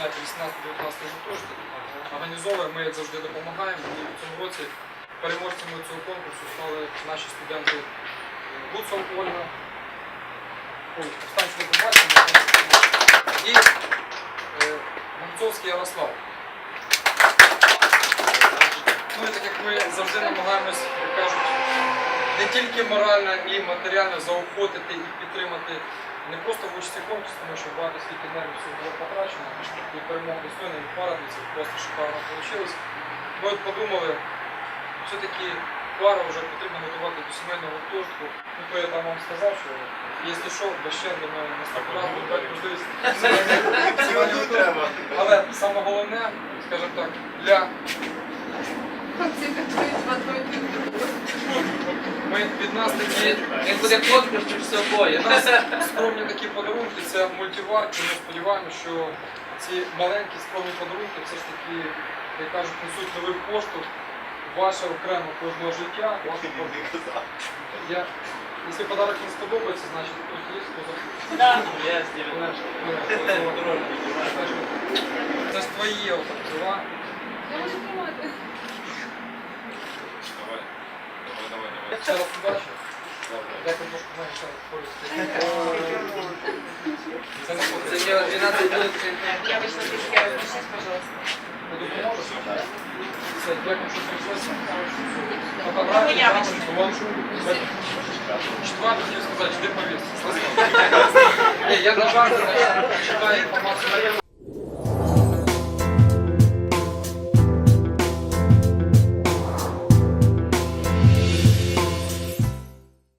знаєте, 18-19 гуртожиток. організовує, ми як завжди допомагаємо. І в цьому році переможцями цього конкурсу стали наші студенти е, Буцов Ольга, Станська Дубарська і е, Гумцовський Ярослав. Ну і так як ми завжди намагаємось, кажуть, не тільки морально і матеріально заохотити і підтримати не просто в участі конкурсу, тому що багато скільки нервів всього було потрачено, і перемога достойна, і парадна, це просто шикарно вийшло. Ми от подумали, все-таки пару вже потрібно готувати до сімейного гуртожитку. Ну, то я там вам сказав, що якщо що, без ще для мене наступного разу буде дати можливість сімейний гуртожиток. Але саме головне, скажімо так, для від нас такі Як буде конкурс між собою. У нас скромні такі подарунки, це мультиварки. Ми сподіваємося, що ці маленькі скромні подарунки все ж таки, як кажуть, несуть новий поштовх в ваше окремо кожного життя. Я, якщо подарок не сподобається, значить хтось є, хто захоче. Я з 19 Це ж твої дела. Я можу тримати. давай, давай. Ще раз удачі. Дякую, трошки знаєш, ще раз користі. Це не Це потрібно. не 12 минут. Я вышла без тебя, разрешите, пожалуйста. Не допоможеш? Все, дякую, що прийшлося. Ну, Фотографії, я рамочки, вон. Четвертый хотів сказати, жди повістки. Ні, я на жарт читаю інформацію на